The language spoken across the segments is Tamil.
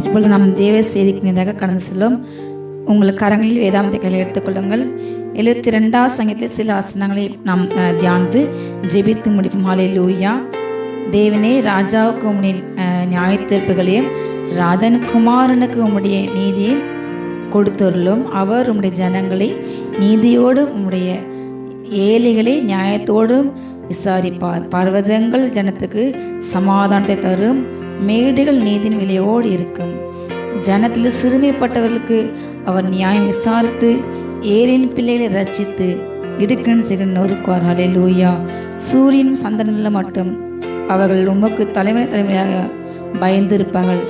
இப்பொழுது நாம் தேவ செய்திக்கு நேராக கடந்து செல்லும். உங்கள் கரங்களில் வேதாந்தத்தை கையில் எடுத்துக்கொள்ளுங்கள். எழுபத்தி ரெண்டாவது சங்கத்தில் சில ஆசனங்களை நாம் தியானித்து ஜெபித்து முடிப்போம். ஹாலே லூயா தேவனே ராஜாவுக்கு உம்முடைய நியாய தீர்ப்புகளையும் ராஜன் குமாரனுக்கு உம்முடைய நீதியையும் கொடுத்துள்ளோம் அவர் உம்முடைய ஜனங்களை நீதியோடும் உம்முடைய ஏழைகளை நியாயத்தோடும் விசாரிப்பார். பர்வதங்கள் ஜனத்துக்கு சமாதானத்தை தரும். மேடுகள் நீதின் விலையோடு இருக்கும். ஜனத்தில் சிறுமைப்பட்டவர்களுக்கு அவர் நியாயம் விசாரித்து ஏரின் பிள்ளைகளை ரச்சித்து இடுக்கன் சிகன் நொறுக்குவார். லூயா சூரியன் சந்திரனில் மட்டும் அவர்கள் உமக்கு தலைமுறை தலைமுறையாக பயந்திருப்பார்கள்.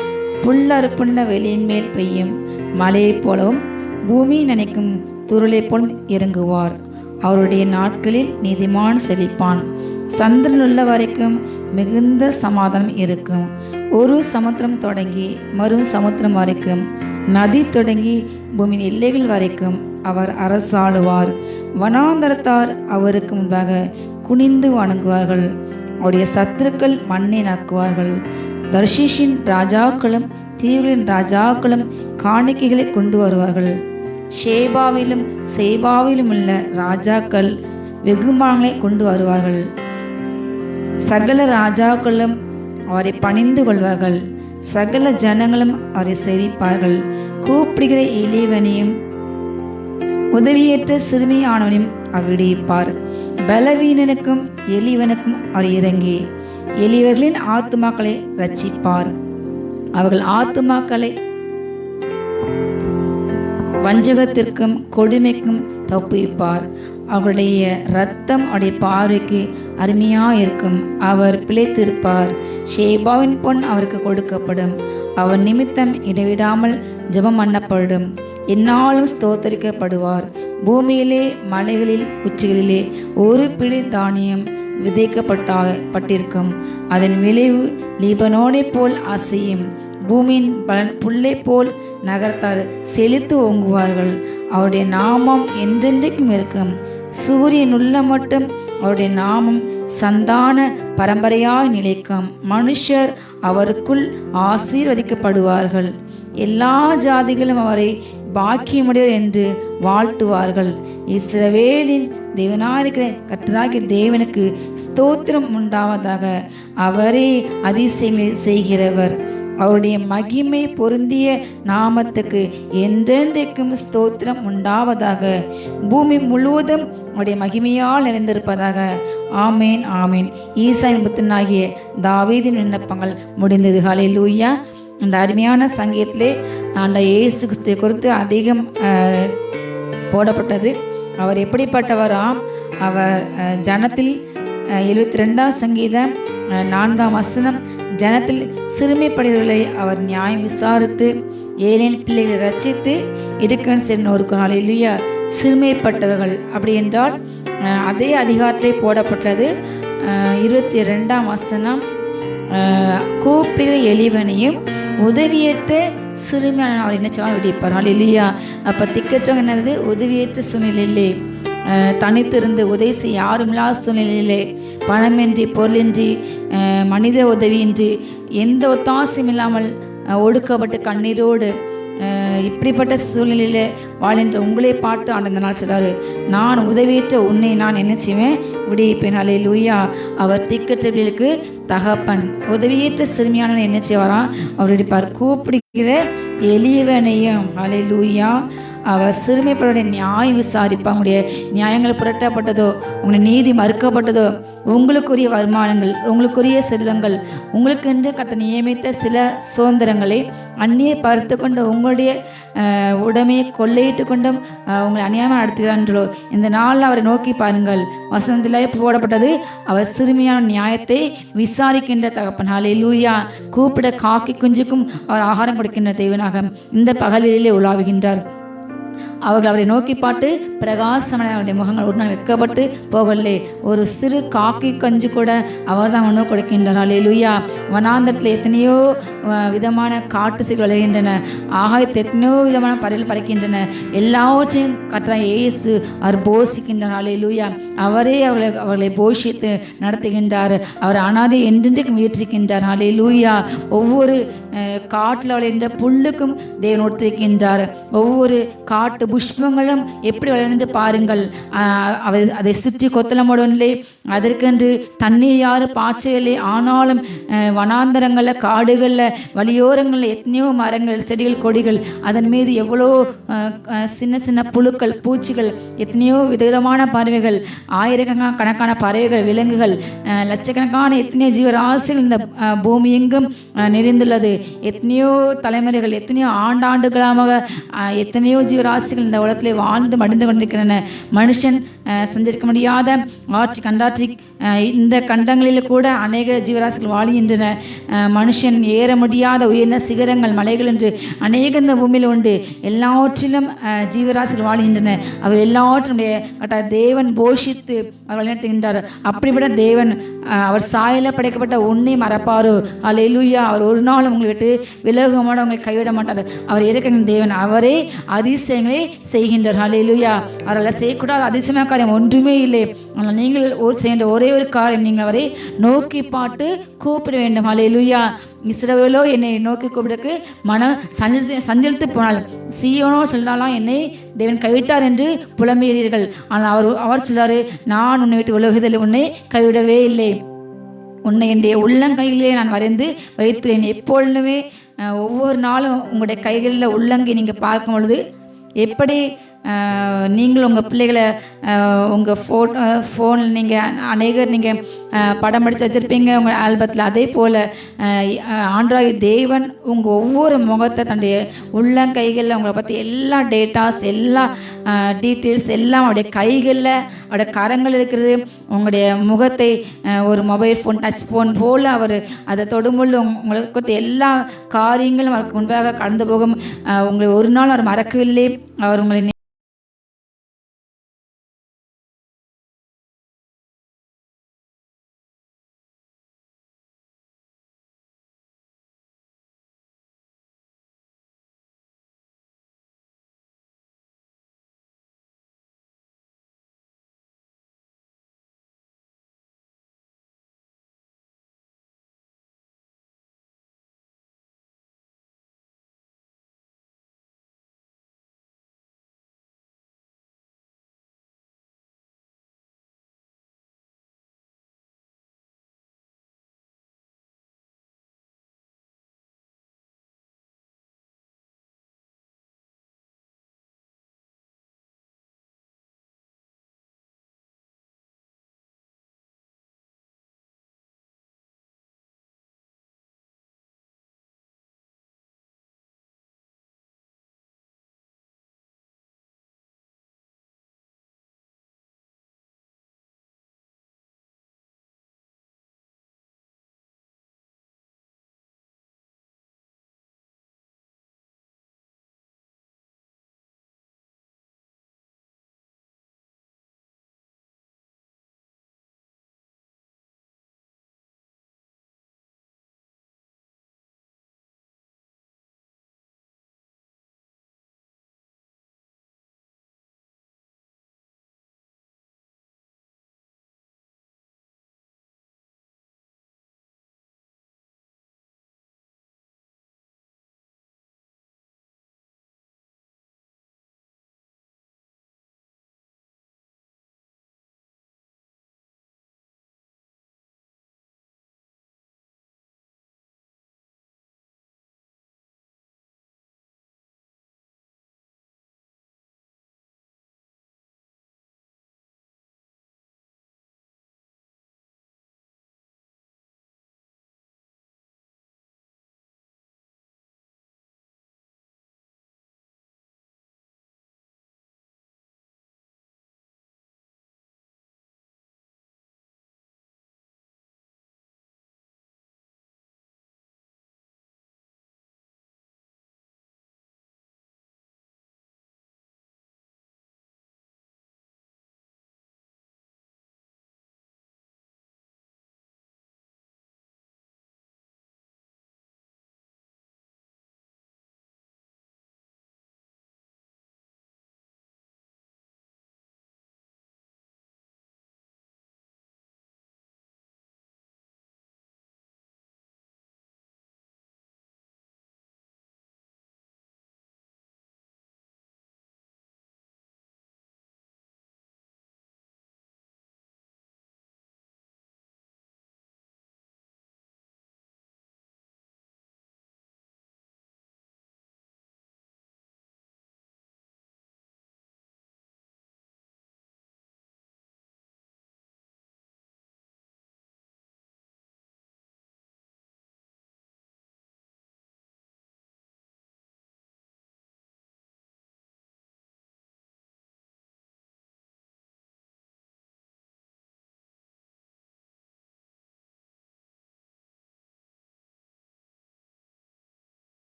புல்லறுப்புண்ட வெளியின் மேல் பெய்யும் மழையைப் போலவும் பூமி நினைக்கும் துருளைப் போல் இறங்குவார். அவருடைய நாட்களில் நீதிமான் செழிப்பான். சந்திரன் உள்ள வரைக்கும் மிகுந்த சமாதானம் இருக்கும். ஒரு சமுத்திரம் தொடங்கி மறு சமுத்திரம் வரைக்கும் நதி தொடங்கி பூமியின் எல்லைகள் வரைக்கும் அவர் அரசாளுவார். வனாந்தரத்தார் அவருக்கு முன்பாக குனிந்து வணங்குவார்கள். அவருடைய சத்துருக்கள் மண்ணை நக்குவார்கள். தர்ஷிஷின் ராஜாக்களும் தீவுகளின் ராஜாக்களும் காணிக்கைகளை கொண்டு வருவார்கள். ஷேபாவிலும் சேபாவிலும் உள்ள ராஜாக்கள் வெகுமானங்களை கொண்டு வருவார்கள். சகல ராஜாக்களும் அவரை பணிந்து கொள்வார்கள். சகல ஜனங்களும் அவரை சேவிப்பார்கள். கூப்பிடுகிற இளைவனையும் உதவியற்ற சிறுமியானவனையும் அவர் விடுவிப்பார். பலவீனனுக்கும் எளிவனுக்கும் அவர் இறங்கி எளியவர்களின் ஆத்துமாக்களை ரட்சிப்பார் அவர்கள் ஆத்துமாக்களை வஞ்சகத்திற்கும் கொடுமைக்கும் தப்புவிப்பார். அவருடைய ரத்தம் அவருடைய பார்வைக்கு அருமையாக இருக்கும் அவர் பிழைத்திருப்பார். ஷேபாவின் பொன் அவருக்கு கொடுக்கப்படும். அவர் நிமித்தம் இடைவிடாமல் ஜெபம் பண்ணப்படும். என்னாலும் ஸ்தோத்தரிக்கப்படுவார். பூமியிலே மலைகளில் உச்சிகளிலே ஒரு பிடி தானியம் விதைக்கப்பட்டா பட்டிருக்கும் அதன் விளைவு லீபனோனைப் போல் அசையும். பூமியின் பலன் புல்லை போல் நகர்த்தார் செழித்து ஓங்குவார்கள். அவருடைய நாமம் என்றென்றைக்கும் இருக்கும். சூரியன் உள்ள மட்டும் அவருடைய நாமம் சந்தான பரம்பரையாய் நிலைக்கும். மனுஷர் அவருக்குள் ஆசீர்வதிக்கப்படுவார்கள். எல்லா ஜாதிகளும் அவரை பாக்கியமுடையவர் என்று வாழ்த்துவார்கள். இஸ்ரவேலின் தேவனாயிருக்கிற கத்தராகிய தேவனுக்கு ஸ்தோத்திரம் உண்டாவதாக அவரே அதிசயங்களை செய்கிறவர். அவருடைய மகிமை பொருந்திய நாமத்துக்கு என்றென்றைக்கும் ஸ்தோத்திரம் உண்டாவதாக. பூமி முழுவதும் அவருடைய மகிமையால் நிறைந்திருப்பதாக. ஆமேன் ஆமேன். ஈசாயின் புத்தனாகிய தாவீதின் விண்ணப்பங்கள் முடிந்தது. ஹalleluya. அந்த அருமையான சங்கீதத்திலே அந்த இயேசு கிறிஸ்துவை குறித்து அதிகம் போடப்பட்டது. அவர் எப்படிப்பட்டவராம்? அவர் ஜனத்தில் எழுபத்தி ரெண்டாம் சங்கீதம் நான்காம் வசனம் ஜனத்தில் சிறுமைப்படுகிறவர்களை அவர் நியாயம் விசாரித்து ஏழின் பிள்ளைகளை ரட்சித்து இடுக்கன் ஒரு நாள். இல்லையா சிறுமைப்பட்டவர்கள். அப்படி என்றால் அதே அதிகாரத்திலே போடப்பட்டது. இருபத்தி ரெண்டாம் வசனம். கூப்பிடுகிற எளிவனையும் உதவியற்ற சிறுமியான அவர் என்ன செய்வார் விடிப்பார் இல்லையா அப்போ திக்கற்றவங்க என்னது? உதவியற்ற சூழ்நிலை இல்லை தனித்திருந்து உதவி செய்ய யாருமில்லாத சூழ்நிலையிலே பணமின்றி பொருளின்றி மனித உதவியின்றி எந்த ஒத்தாசையும் இல்லாமல் ஒடுக்கப்பட்டு கண்ணீரோடு இப்படிப்பட்ட சூழ்நிலையில் வாழ்கின்ற உங்களே பாட்டு ஆண்டு நாள் சொல்றாரு. நான் உதவியற்ற உன்னை நான் என்ன செய்வேன்? விடிப்பேன் அலை லூயா அவர் திக்கற்றவர்களுக்கு தகப்பன். உதவியற்ற சிறுமியான என்ன செய்வாராம்? அவருடைய பார் கூப்பிடுகிற எளியவனையும். அலை லூயா அவர் சிறுமைப்படைய நியாயம் விசாரிப்பா உங்களுடைய நியாயங்கள் புரட்டப்பட்டதோ உங்களுடைய நீதி மறுக்கப்பட்டதோ உங்களுக்குரிய வருமானங்கள் உங்களுக்குரிய செல்வங்கள் உங்களுக்கென்று கத்த நியமித்த சில சுதந்திரங்களை அந்நியை பார்த்து கொண்டு உங்களுடைய உடமையை கொள்ளையிட்டு கொண்டும் உங்களை அநியாயமாக நடத்துகிறான்றோ இந்த நாளில் அவரை நோக்கி பாருங்கள். வசனத்திலே போடப்பட்டது அவர் சிறுமியான நியாயத்தை விசாரிக்கின்ற தகப்பனாலே லூயா கூப்பிட காக்கி குஞ்சுக்கும் அவர் ஆகாரம் கொடுக்கின்ற தெய்வனாக இந்த பகலிலே உலாவுகின்றார். 嗯。அவர்கள் அவரை நோக்கி பார்த்து பிரகாசமான அவருடைய முகங்கள் ஒரு நாள் வெட்கப்பட்டு போகலே ஒரு சிறு காக்கி கஞ்சு கூட அவர் தான் உணவு கொடுக்கின்றார். அல்லேலூயா. வனாந்தரத்தில் எத்தனையோ விதமான காட்டு சிகள் விளைகின்றன ஆகாயத்தில் எத்தனையோ விதமான பறவைகள் பறக்கின்றன. எல்லாவற்றையும் கத்தா ஏசு அவர் போஷிக்கின்றார் லூயா அவரே அவர்களை அவர்களை போஷித்து நடத்துகின்றார். அவர் அனாதை என்றென்றைக்கும் முயற்சிக்கின்றார். லூயா ஒவ்வொரு காட்டில் விளைகின்ற புல்லுக்கும் தேவன் ஒத்திருக்கின்றார். ஒவ்வொரு காட்டு புஷ்பங்களும் எப்படி வளர்ந்து பாருங்கள். அதை அதை சுற்றி கொத்தளமுடனே அதற்கென்று தண்ணீர் யாரு பாய்ச்சலே ஆனாலும் வனாந்தரங்களில் காடுகளில் வழியோரங்களில் எத்தனையோ மரங்கள் செடிகள் கொடிகள் அதன் மீது எவ்வளோ சின்ன சின்ன புழுக்கள் பூச்சிகள் எத்தனையோ விதவிதமான பறவைகள் ஆயிரக்கணக்கான கணக்கான பறவைகள் விலங்குகள் லட்சக்கணக்கான எத்தனையோ ஜீவராசிகள் இந்த பூமி எங்கும் நிறைந்துள்ளது. எத்தனையோ தலைமுறைகள் எத்தனையோ ஆண்டாண்டுகளாக எத்தனையோ ஜீவராசிகள் இந்த உலகத்திலே வாழ்ந்து மடிந்து கொண்டிருக்கின்றன. மனுஷன் சந்திருக்க முடியாத ஆட்சி கண்டாட்சி இந்த கண்டங்களில் கூட அநேக ஜீவராசிகள் வாழ்கின்றன. மனுஷன் ஏற முடியாத உயர்ந்த சிகரங்கள் மலைகள் என்று அநேக இந்த பூமியில் உண்டு. எல்லாவற்றிலும் ஜீவராசிகள் வாழ்கின்றன. அவை எல்லாவற்றினுடைய கட்ட தேவன் போஷித்து அவர் நடத்துகின்றார் அப்படிப்பட்ட தேவன் அவர் சாயல படைக்கப்பட்ட உன்னை மறப்பாரோ? அலையிலுயா அவர் ஒரு நாள் உங்களை விட்டு விலக உங்களை கைவிட மாட்டார். அவர் இருக்கிற தேவன் அவரே அதிசயங்களை செய்கின்றார். அலையிலுயா அவரால் செய்யக்கூடாத அதிசயமான காரியம் ஒன்றுமே இல்லை. ஆனால் நீங்கள் ஒரு செய்கின்ற ஒரே ஒரு காரியம். நீங்கள் அவரை நோக்கி பாட்டு கூப்பிட வேண்டும். அல்லேலூயா இஸ்ரவேலோ என்னை நோக்கி கூப்பிடக்கு மனம் சஞ்ச சஞ்சலித்து போனால் சீயோனோ சொல்லாலாம் என்னை தேவன் கைவிட்டார் என்று புலம்புகிறீர்கள் ஆனால் அவர் அவர் சொல்றாரு நான் உன்னை விட்டு உலகத்தில் உன்னை கைவிடவே இல்லை. உன்னை என்னுடைய உள்ளங்கையிலே நான் வரைந்து வைத்துள்ளேன். எப்பொழுதுமே ஒவ்வொரு நாளும் உங்களுடைய கைகளில் உள்ளங்கை நீங்கள் பார்க்கும் பொழுது எப்படி நீங்களும் உங்கள் பிள்ளைகளை உங்கள் ஃபோட்டோ ஃபோனில் நீங்கள் அநேகர் நீங்கள் படம் படித்து வச்சுருப்பீங்க உங்கள் ஆல்பத்தில். அதே போல் ஆண்ட்ராய்டு தேவன் உங்கள் ஒவ்வொரு முகத்தை தன்னுடைய உள்ளங்கைகளில் உங்களை பற்றி எல்லா டேட்டாஸ் எல்லா டீட்டெயில்ஸ் எல்லாம் அவருடைய கைகளில் அவருடைய கரங்கள் இருக்கிறது. உங்களுடைய முகத்தை ஒரு மொபைல் ஃபோன் டச் ஃபோன் போல் அவர் அதை தொடும்போது உங்களுக்கு பற்றி எல்லா காரியங்களும் அவருக்கு முன்பாக கடந்து போகும். உங்களை ஒரு நாள் அவர் மறக்கவில்லை. அவர் உங்களை